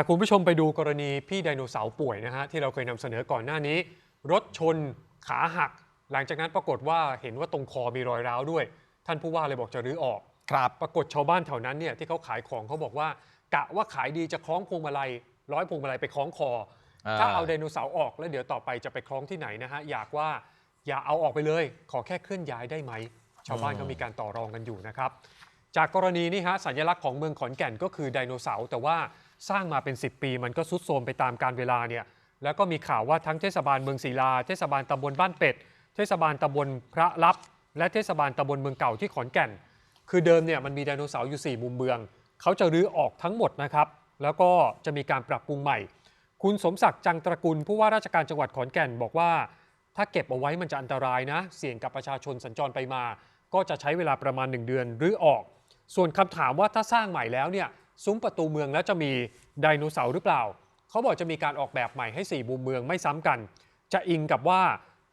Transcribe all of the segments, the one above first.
พาคุณผู้ชมไปดูกรณีพี่ไดโนเสาร์ป่วยนะฮะที่เราเคยนำเสนอก่อนหน้านี้ รถชนขาหัก หลังจากนั้นปรากฏว่าเห็นว่าตรงคอมีรอยร้าวด้วย ท่านผู้ว่าเลยบอกจะรื้อออกครับปรากฏชาวบ้านแถวนั้นเนี่ยที่เขาขายของเขาบอกว่ากะว่าขายดีจะคล้องพวงมาลัย ร้อยพวงมาลัยไปคล้องคออ่าถ้าเอาไดโนเสาร์ออกแล้วเดี๋ยวต่อไปจะไปคล้องที่ไหนนะฮะอยากว่าอย่าเอาออกไปเลย ขอแค่เคลื่อนย้ายได้ไหมชาวบ้านเขามีการต่อรองกันอยู่นะครับ จากกรณีนี้ฮะสัญลักษณ์ของเมืองขอนแก่นก็คือไดโนเสาร์แต่ว่าสร้างมาเป็น 10 ปี มันก็ทรุดโทรมไปตามการเวลาเนี่ยแล้วก็มีข่าวว่าทั้งเทศบาลเมืองศรีลา เทศบาลตำบลบ้านเป็ด เทศบาลตำบลพระลับ และเทศบาลตำบลเมืองเก่าที่ขอนแก่น คือเดิมเนี่ยมันมีไดโนเสาร์อยู่ 4 มุมเมือง เขาจะรื้อออกทั้งหมดนะครับ แล้วก็จะมีการปรับปรุงใหม่ คุณสมศักดิ์จังตระกุลผู้ว่าราชการจังหวัดขอนแก่นบอกว่า ถ้าเก็บเอาไว้มันจะอันตรายนะ เสี่ยงกับประชาชนสัญจรไปมา ก็จะใช้เวลาประมาณ 1 เดือนรื้อออก ส่วนคำถามว่าถ้าสร้างใหม่แล้วเนี่ยซุ้มประตูเมืองแล้วจะมีไดโนเสาร์หรือเปล่า เขาบอกจะมีการออกแบบใหม่ให้ 4 มุมเมืองไม่ซ้ำกัน จะอิงกับว่า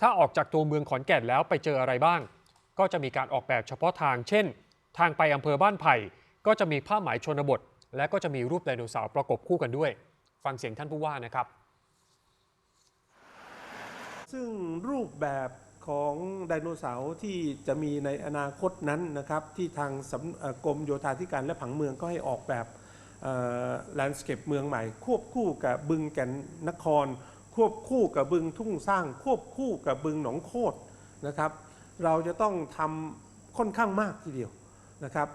ถ้าออกจากตัวเมืองขอนแก่นแล้วไปเจออะไรบ้าง ก็จะมีการออกแบบเฉพาะทาง เช่น ทางไปอำเภอบ้านไผ่ก็จะมีผ้าไหมชนบท และก็จะมีรูปไดโนเสาร์ประกบคู่กันด้วย ฟังเสียงท่านผู้ว่านะครับ ซึ่งรูปแบบ ของไดโนเสาร์ที่จะมีในอนาคตนั้นนะครับ ที่ทางกรมโยธาธิการและผังเมืองก็ให้ออกแบบแลนด์สเคปเมืองใหม่ ควบคู่กับบึงแก่นนคร ควบคู่กับบึงทุ่งสร้าง ควบคู่กับบึงหนองโคดนะครับ เราจะต้องทำค่อนข้างมากทีเดียวนะครับ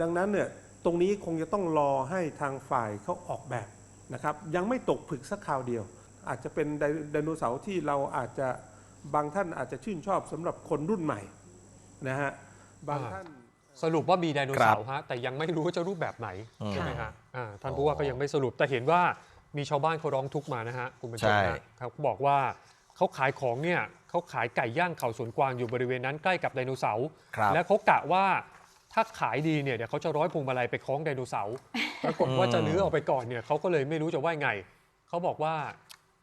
ดังนั้นเนี่ยตรงนี้คงจะต้องรอให้ทางฝ่ายเขาออกแบบนะครับ ยังไม่ตกผึกสักคราวเดียว อาจจะเป็นไดโนเสาร์ที่เราอาจจะ บางท่านอาจจะชื่นชอบสำหรับคนรุ่นใหม่นะฮะบางท่าน สรุปว่ามีไดโนเสาร์ฮะแต่ยังไม่รู้ว่าจะรูปแบบไหนอืมใช่ไหมฮะอ่าท่านผู้ว่าก็ยังไม่สรุปแต่เห็นว่ามีชาวบ้านเขาร้องทุกข์มานะฮะคุณบรรจงใช่นะเขาบอกว่าเขาขายของเนี่ยเขาขายไก่ย่างเขาสวนกวางอยู่บริเวณนั้นใกล้กับไดโนเสาร์ครับ และเขากะว่าถ้าขายดีเนี่ยเดี๋ยวเขาจะร้อยพวงมาลัยไปคล้องไดโนเสาร์ปรากฏว่าจะลื้อออกไปก่อนเนี่ยเขาก็เลยไม่รู้จะว่าไงเขาบอกว่า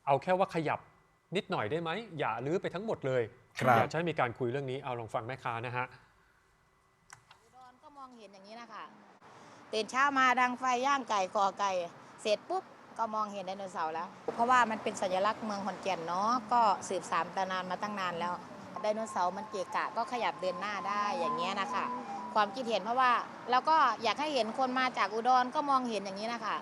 เอาแค่ว่าขยับ นิดหน่อยได้ไหม อย่าลื้อไปทั้งหมดเลยครับ อยากจะให้มีการคุยเรื่องนี้เอาลองฟังแม่ค้านะฮะ อุดรก็มองเห็นอย่างนี้นะคะตื่นเช้ามาดังไฟย่างไก่ก่อไก่ เสร็จปุ๊บก็มองเห็นไดโนเสาร์แล้ว เพราะว่ามันเป็นสัญลักษณ์เมืองขอนแก่นเนาะก็สืบสานตานานมาตั้งนานแล้วไดโนเสาร์มันเกะกะก็ขยับเดินหน้าได้อย่างเงี้ยนะคะความคิดเห็นเพราะว่าแล้วก็อยากให้เห็นคนมาจากอุดรก็มองเห็นอย่างนี้นะคะ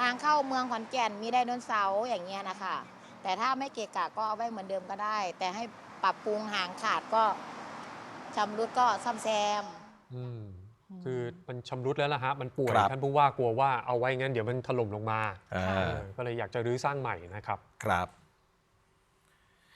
ทางเข้าเมืองขอนแก่นมีไดโนเสาร์อย่างเงี้ยนะคะ แต่ถ้าไม่เกะกะก็เอาไว้เหมือนเดิมก็ได้ แต่ให้ปรับปรุงหางขาดก็ชำรุดก็ซ่อมแซม อืมคือมันชำรุดแล้วล่ะฮะ มันป่วยครับ ท่านผู้ว่ากลัวว่าเอาไว้งั้นเดี๋ยวมันถล่มลงมาอ่าเออก็เลยอยากจะรื้อสร้างใหม่นะครับ ครับ